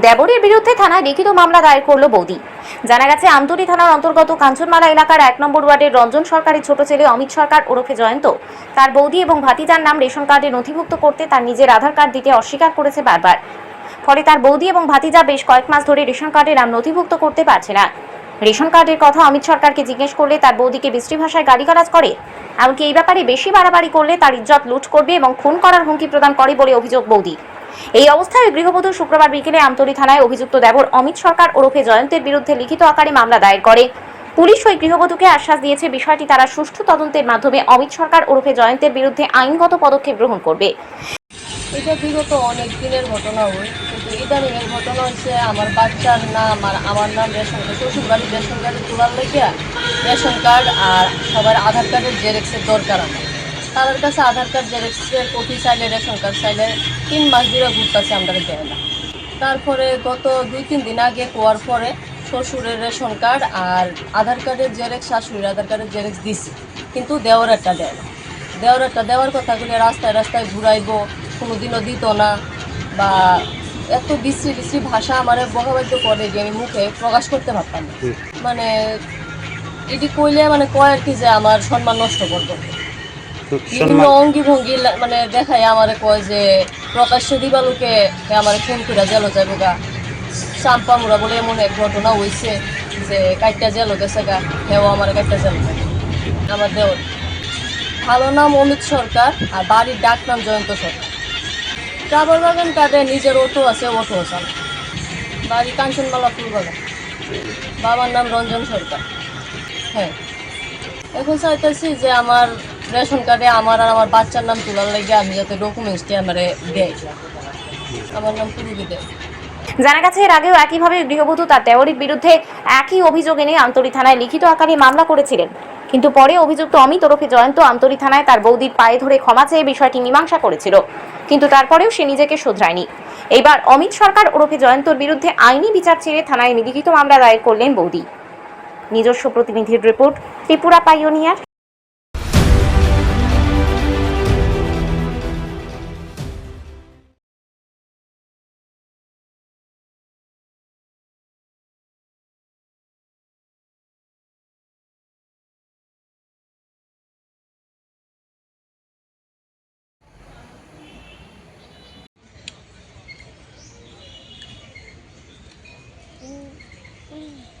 দেবরের বিরুদ্ধে থানায় লিখিত মামলা দায়ের করল বৌদি। জানা গেছে আমতলী থানার অন্তর্গত কাঞ্চনমালা এলাকার এক নম্বর ওয়ার্ডের রঞ্জন সরকারের ছোট ছেলে অমিত সরকার ওরফে জয়ন্ত। তার বৌদি এবং ভাতিজার নাম রেশন কার্ডে নথিভুক্ত করতে তার নিজের আধার কার্ড দিতে অস্বীকার করেছে বারবার। ফলে তার বৌদি এবং ভাতিজা বেশ কয়েক মাস ধরে রেশন কার্ডে নাম নথিভুক্ত করতে পারছে না। রেশন কার্ডের কথা অমিত সরকারকে জিজ্ঞেস করলে তার বৌদিকে বিশ্রী ভাষায় গালিগালাজ করে, এমনকি এই ব্যাপারে বেশি বাড়াবাড়ি করলে তার ইজ্জত লুট করবে এবং খুন করার হুমকি প্রদান করে বলে অভিযোগ বৌদি এই অবস্থায় গৃহবধূ শুক্রবার বিকেলে আমতলী থানায় অভিযুক্ত দেবর অমিত সরকার ওরফে জয়ন্তের বিরুদ্ধে লিখিত আকারে মামলা দায়ের করে। পুলিশ ওই গৃহবধূকে আশ্বাস দিয়েছে, বিষয়টি তারা সুষ্ঠু তদন্তের মাধ্যমে অমিত সরকার ওরফে জয়ন্তের বিরুদ্ধে আইনগত পদক্ষেপ গ্রহণ করবে। এটা বিগত অনেক দিনের ঘটনা হয় কিন্তু ইদানিং এর ঘটনা হচ্ছে আমার বাচ্চার নাম আর আমার নাম রেশন কার্ড শ্বশুর বাড়ির রেশন কার্ডে তোলার লেগিয়া রেশন কার্ড আর সবার আধার কার্ডের জেরক্সের দরকার আমার। তাদের কাছে আধার কার্ড জেরক্সের কপি চাইলে রেশন কার্ড চাইলে তিন মাস ধরে ঘুরতেছে আমরা দেয় না। তারপরে গত দুই তিন দিন আগে কোয়ার পরে শ্বশুরের রেশন কার্ড আর আধার কার্ডের জেরক্স শাশুড়ির আধার কার্ডের জেরক্স দিছি। কিন্তু দেওয়ার একটা দেয় না। দেওয়ার একটা দেওয়ার কথা বলে রাস্তায় রাস্তায় ঘুরাইবো কোনো দিনও দিত না বা এত বিশ্রী বিশ্রী ভাষা আমার বকাবাদ্য করে যে আমি মুখে প্রকাশ করতে পারতাম না। মানে এটি কইলে মানে কয় আর কি যে আমার সম্মান নষ্ট করব। অঙ্গি ভঙ্গি মানে দেখায় আমারে কয় যে, প্রকাশ্য দিবালুকে আমার ফোন করে জেলো যাব গা। চাম্পা মুড়া বলে এমন এক ঘটনা হয়েছে যে, কাইটটা জেলো গেছে গা। হেও আমার কাইটটা জেলো আমার দেওয়ার ভালো নাম অমিত সরকার আর বাড়ির ডাক নাম জয়ন্ত সরকার। ট্রাভেল বাগান কার্ডে নিজের অটো আছে অটো আছে। বাড়ি কাঞ্চনমালা ফুলবাগান। বাবার নাম রঞ্জন সরকার। হ্যাঁ। এখন চাইতেছি যে, আমার রেশন কার্ডে আমার আর আমার বাচ্চার নাম তোলার লাগে আমি যাতে ডকুমেন্টসটি আমার দেয় আমার নাম পুরুবি জানা গেছে এর আগেও একইভাবে গৃহবধূ তার দেওয়ারির বিরুদ্ধে একই অভিযোগ এনে আমতলী থানায় লিখিত আকারে মামলা করেছিলেন। কিন্তু পরে অভিযুক্ত অমিত ওরফে জয়ন্ত আমতলী থানায় তার বৌদির পায়ে ধরে ক্ষমা চেয়ে বিষয়টি মীমাংসা করেছিল। কিন্তু তারপরেও সে নিজেকে শোধরায়নি। এইবার অমিত সরকার ওরফে জয়ন্তর বিরুদ্ধে আইনি বিচার চেয়ে থানায় লিখিত মামলা দায়ের করলেন বৌদি। নিজস্ব প্রতিনিধির রিপোর্ট ত্রিপুরা পাইওনিয়ার। Mm.